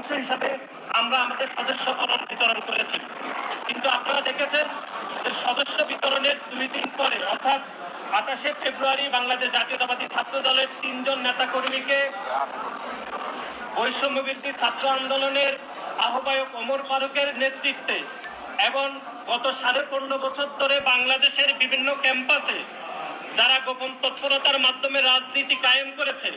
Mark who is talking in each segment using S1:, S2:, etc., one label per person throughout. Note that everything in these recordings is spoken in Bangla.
S1: অংশ হিসাবে আমরা আমাদের সদস্য করণ বিতরণ করেছি। কিন্তু আপনারা দেখেছেন যে সদস্য বিতরণের দুই দিন পরে, অর্থাৎ আঠাশে ফেব্রুয়ারি বাংলাদেশ জাতীয়তাবাদী ছাত্র দলের তিনজন নেতাকর্মীকে বৈষম্য বিরোধী ছাত্র আন্দোলনের আহ্বায়ক ওমর ফারুকের নেতৃত্বে এবং গত সাড়ে পনেরো বছর ধরে বাংলাদেশের বিভিন্ন ক্যাম্পাসে যারা গোপন তৎপরতার মাধ্যমে রাজনীতি কায়েম করেছে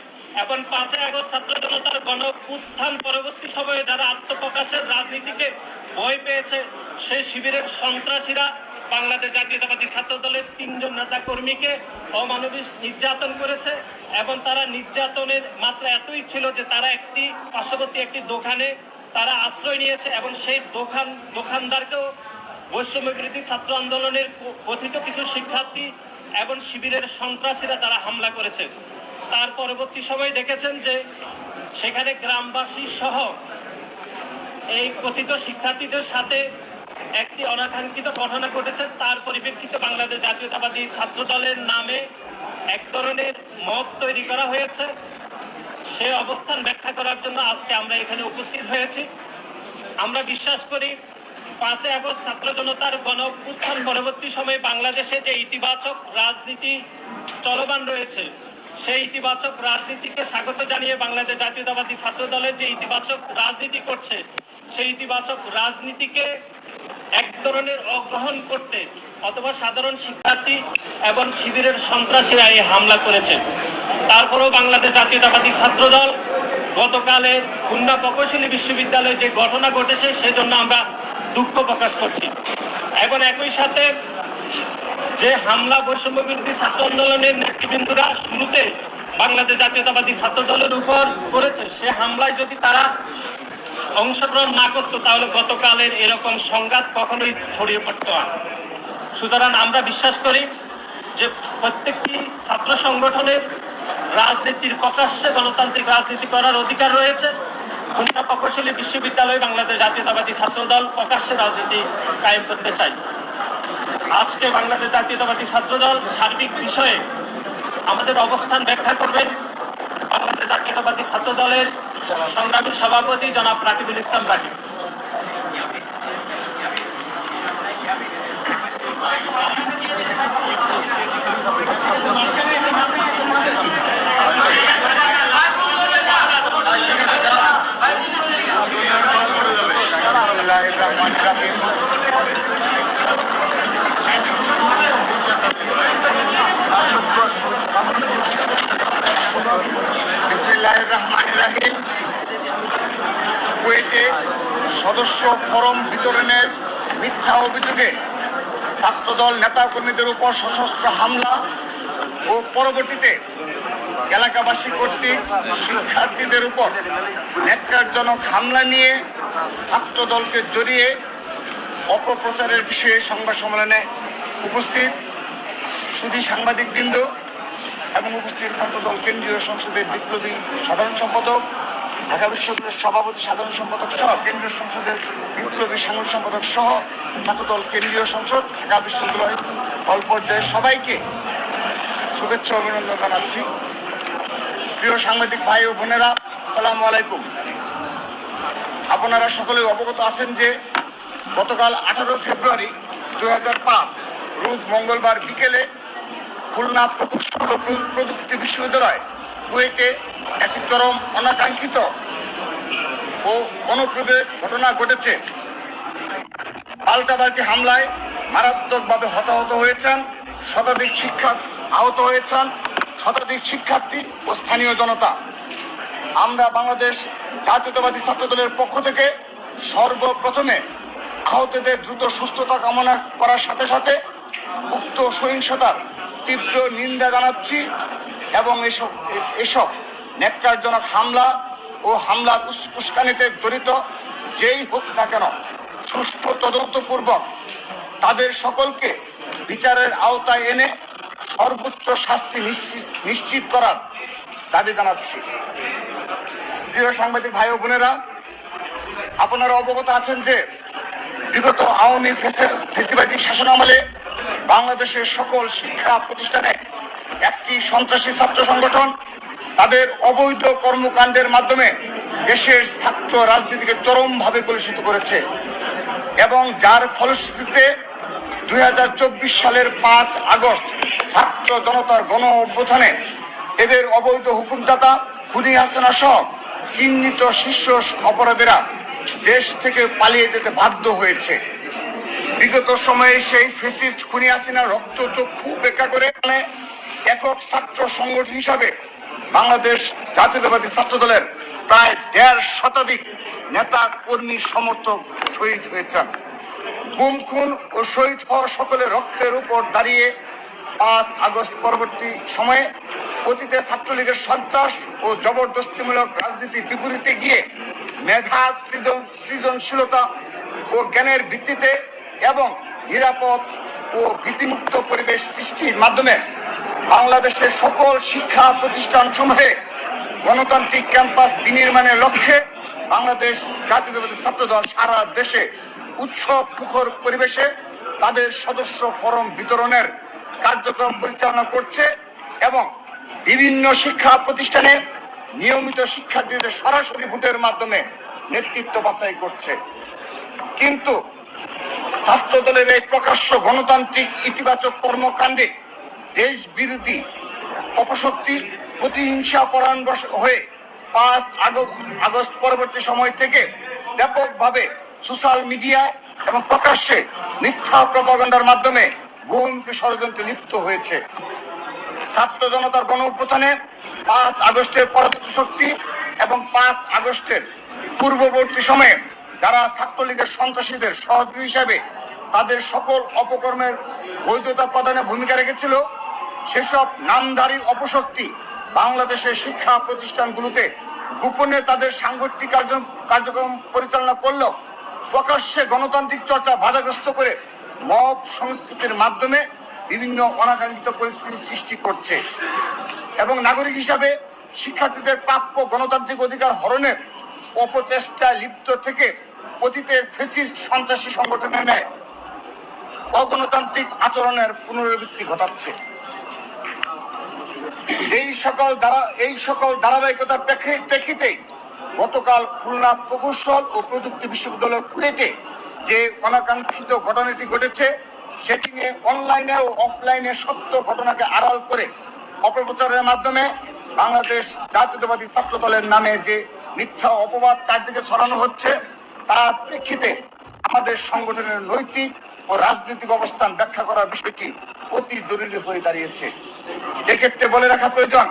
S1: এবং পাঁচই আগস্ট ছাত্র জনতার গণ উত্থান পরবর্তী সময়ে যারা আত্মপ্রকাশের রাজনীতিকে ভয় পেয়েছে, সেই শিবিরের সন্ত্রাসীরা বাংলাদেশ জাতীয়তাবাদী ছাত্র দলের তিনজন নেতা কর্মীকে অমানবিক নির্যাতন করেছে এবং তারা নির্যাতনের মাত্রা এতই ছিল যে তারা একটি, পার্শ্ববর্তী একটি দোকানে তারা আশ্রয় নিয়েছে এবং সেই দোকান, দোকানদারকেও বৈষম্য ছাত্র আন্দোলনের কথিত কিছু শিক্ষার্থী এবং শিবিরের সন্ত্রাসীরা তারা হামলা করেছে। তার পরবর্তী সময় দেখেছেন যে সেখানে গ্রামবাসী সহ এই কথিত শিক্ষার্থীদের সাথে একটি অনাকাঙ্ক্ষিত ঘটনা ঘটেছে। তার পরিপ্রেক্ষিতে বাংলাদেশ জাতীয়তাবাদী ছাত্র দলের নামে এক ধরনের মত তৈরি করা হয়েছে। সে অবস্থান ব্যাখ্যা করার জন্য আজকে আমরা এখানে উপস্থিত হয়েছি। আমরা বিশ্বাস করি পাঁচই আগস্ট ছাত্র জনতার গণ উত্থান পরবর্তী সময়ে বাংলাদেশে যে ইতিবাচক রাজনীতি চলমান রয়েছে, সেই ইতিবাচক রাজনীতিকে স্বাগত জানিয়ে বাংলাদেশ জাতীয়তাবাদী ছাত্র দলের যে ইতিবাচক রাজনীতি করছে, সেই ইতিবাচক রাজনীতিকে এক ধরনের অগ্রহণ করতে অথবা সাধারণ শিক্ষার্থী এবং শিবিরের সন্ত্রাসীরা এই হামলা করেছে। তারপরেও বাংলাদেশ জাতীয়তাবাদী ছাত্র দল গতকালে খুলনা প্রকৌশলী বিশ্ববিদ্যালয়ে যে ঘটনা ঘটেছে, সেজন্য আমরা দুঃখ প্রকাশ করছি। এবং একই সাথে যে হামলা বৈষম্য বিরোধী ছাত্র আন্দোলনের নেতৃবৃন্দরা শুরুতে বাংলাদেশ জাতীয়তাবাদী ছাত্র দলের উপর করেছে, সে হামলায় যদি তারা অংশগ্রহণ না করতো, তাহলে গতকালের এরকম সংঘাত কখনোই ছড়িয়ে পড়তো না। সুতরাং আমরা বিশ্বাস করি যে প্রত্যেকটি ছাত্র সংগঠনের রাজনীতির প্রকাশ্যে গণতান্ত্রিক রাজনীতি করার অধিকার রয়েছে। খুলনা প্রকৌশলী বিশ্ববিদ্যালয় বাংলাদেশ জাতীয়তাবাদী ছাত্রদল প্রকাশ্যে রাজনীতি কায়েম করতে চাই। আজকে বাংলাদেশ জাতীয়তাবাদী ছাত্রদল সার্বিক বিষয়ে আমাদের অবস্থান ব্যাখ্যা করবেন। বাংলাদেশ জাতীয়তাবাদী ছাত্রদলের সংগ্রামী সভাপতি জনাব রাকিবুল ইসলাম রাজীব।
S2: কুয়েটে সদস্য ফরম বিতরণের মিথ্যা অভিযোগে ছাত্রদল নেতাকর্মীদের উপর সশস্ত্র হামলা ও পরবর্তীতে এলাকাবাসী কর্তৃক শিক্ষার্থীদের উপর ন্যাক্কারজনক হামলা নিয়ে ছাত্রদলকে জড়িয়ে অপপ্রচারের বিষয়ে সংবাদ সম্মেলনে উপস্থিত সুদী সাংবাদিকবৃন্দ এবং উপস্থিত ছাত্রদল কেন্দ্রীয় সংসদের বিপ্লবী সাধারণ সম্পাদক ঢাকা বিশ্ববিদ্যালয়ের সভাপতি, সাধারণ সম্পাদক সহ কেন্দ্রীয় সংসদের বিপ্লবী সাংগঠনিক সম্পাদক সহ ছাত্রদল কেন্দ্রীয় সংসদ, ঢাকা বিশ্ববিদ্যালয় হল পর্যায়ে সবাইকে শুভেচ্ছা অভিনন্দন জানাচ্ছি। প্রিয় সাংবাদিক ভাই ও বোনেরা সালাম আলাইকুম। আপনারা সকলে অবগত আছেন যে গতকাল আঠারো ফেব্রুয়ারি দু হাজার পাঁচ, রোজ মঙ্গলবার বিকেলে খুলনা প্রকৌশল প্রযুক্তি বিশ্ববিদ্যালয় কুয়েটে একটি চরম অনাকাঙ্ক্ষিত ও অনুপ্রবেশ ঘটনা ঘটেছে। পাল্টাপাল্টি হামলায় মারাত্মকভাবে হতাহত হয়েছেন শতাধিক শিক্ষা আহত হয়েছেন শতাধিক শিক্ষার্থী ও স্থানীয় জনতা। আমরা বাংলাদেশ জাতীয়তাবাদী ছাত্রদলের পক্ষ থেকে সর্বপ্রথমে আহতদের দ্রুত সুস্থতা কামনা করার সাথে সাথে উক্ত সহিংসতার তীব্র নিন্দা জানাচ্ছি। এবং এসব এসব ন্যাক্কারজনক হামলা ও হামলার উস- উস্কানিতে জড়িত যেই হোক না কেন, সুষ্ঠু তদন্তপূর্বক তাদের সকলকে বিচারের আওতায় এনে সর্বোচ্চ শাস্তি নিশ্চিত করার দাবি জানাচ্ছি। প্রিয় সাংবাদিক ভাই ও বোনেরা, আপনারা অবগত আছেন যে বিগত আওয়ামী ফেসে- শাসন আমলে বাংলাদেশের সকল শিক্ষা প্রতিষ্ঠানে একটি সন্ত্রাসী ছাত্র সংগঠন? তাদের অবৈধ কর্মকাণ্ডের মাধ্যমে দেশের ছাত্র রাজনীতিকে চরমভাবে কলুষিত করেছে। এবং যার ফলশ্রুতিতে দুই হাজার চব্বিশ সালের পাঁচ আগস্ট ছাত্র জনতার গণ অভ্যুত্থানে এদের অবৈধ হুকুমদাতা খুনি হাসিনা সহ চিহ্নিত শীর্ষ অপরাধীরা দেশ থেকে পালিয়ে যেতে বাধ্য হয়েছে। বিগত সময়ে সেই ফেসিস্ট খুনি হাসিনা রক্ত চক্ষু উপেক্ষা করে একক ছাত্র সংগঠন হিসাবে বাংলাদেশ জাতীয়তাবাদী ছাত্র দলের প্রায় দেড় শতাধিক নেতা, কর্মী, সমর্থক শহীদ হয়েছেন। গুম, খুন ও শহীদ হওয়া সকলের রক্তের উপর দাঁড়িয়ে পাঁচ আগস্ট পরবর্তী সময়ে অতীতে ছাত্রলীগের সন্ত্রাস ও জবরদস্তিমূলক রাজনীতি বিপরীতে গিয়ে মেধা, সৃজন, সৃজনশীলতা ও জ্ঞানের ভিত্তিতে এবং নিরাপদ ও ভীতিমুক্ত পরিবেশ সৃষ্টির মাধ্যমে বাংলাদেশের সকল শিক্ষা প্রতিষ্ঠান সমূহে গণতান্ত্রিক ক্যাম্পাস বিনির্মাণের লক্ষ্যে বাংলাদেশ জাতীয়তাবাদী ছাত্রদল সারা দেশে উৎসব মুখর পরিবেশে তাদের সদস্য ফরম বিতরণের কার্যক্রম পরিচালনা করছে এবং বিভিন্ন শিক্ষা প্রতিষ্ঠানে নিয়মিত শিক্ষার্থীদের সরাসরি ভোটের মাধ্যমে নেতৃত্ব বাছাই করছে। কিন্তু ছাত্র দলের এই প্রকাশ্য গণতান্ত্রিক ইতিবাচক কর্মকাণ্ডে দেশ বিরোধী অপশক্তি প্রতিহিংসা পরায়ণ হয়ে পাঁচ আগ- আগস্ট পরবর্তী সময় থেকে ব্যাপকভাবে সোশ্যাল মিডিয়া এবং প্রকাশ্যে মিথ্যা প্রপাগান্ডার মাধ্যমে বহুমুখী ষড়যন্ত্রে লিপ্ত হয়েছে। ছাত্র জনতার গণ অভ্যুত্থানে পাঁচ আগস্টের পরাজিত শক্তি এবং পাঁচ আগস্টের পূর্ববর্তী সময়ে যারা ছাত্রলীগের সন্ত্রাসীদের সহযোগী হিসাবে তাদের সকল অপকর্মের বৈধতা প্রদানে ভূমিকা রেখেছিল সেসব নামধারী অপশক্তি বাংলাদেশের শিক্ষা প্রতিষ্ঠানগুলোতে গোপনে তাদের সাংগঠনিক কার্যক্রম পরিচালনা করলেও প্রকাশ্যে গণতান্ত্রিক চর্চা বাধাগ্রস্ত করে মব সংস্কৃতির মাধ্যমে বিভিন্ন অনাকাঙ্ক্ষিত পরিস্থিতি সৃষ্টি করছে। এবং নাগরিক হিসাবে শিক্ষার্থীদের প্রাপ্য গণতান্ত্রিক অধিকার হরণের অপচেষ্টায় লিপ্ত থেকে অতীতের ফেসিস্ট সন্ত্রাসী সংগঠনের ন্যায় অগণতান্ত্রিক আচরণের পুনরাবৃত্তি ঘটাচ্ছে। এই সকল দ্বারা এই সকল ধারাবাহিকতার প্রেক্ষিতে গতকাল খুলনা প্রকৌশল ও প্রযুক্তি বিশ্ববিদ্যালয় কুয়েটে যে অনাকাঙ্ক্ষিত ঘটনাটি ঘটেছে, সেটি নিয়ে অনলাইনে ও অফলাইনে সত্য ঘটনাকে আড়াল করে অপপ্রচারের মাধ্যমে বাংলাদেশ জাতীয়তাবাদী ছাত্র দলের নামে যে মিথ্যা অপবাদ চারদিকে ছড়ানো হচ্ছে, তার প্রেক্ষিতে আমাদের সংগঠনের নৈতিক ও রাজনৈতিক অবস্থান ব্যাখ্যা করার বিষয়টি অতি জরুরি হয়ে দাঁড়িয়েছে। এক্ষেত্রে বলে রাখা প্রয়োজন,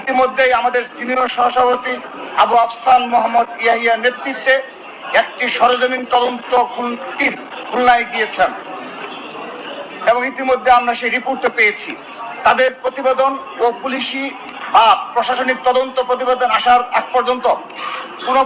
S2: ইতিমধ্যেই আমাদের সিনিয়র সহসভাপতি আবু আফসান মোহাম্মদ ইয়াহিয়ার নেতৃত্বে একটি সরজমিন তদন্ত টিম খুলনায় গিয়েছেন। এবং ইতিমধ্যে আমরা সেই রিপোর্টটা পেয়েছি। তাদের প্রতিবেদন ও পুলিশি বা প্রশাসনিক তদন্ত প্রতিবেদন আসার আগ পর্যন্ত কোনো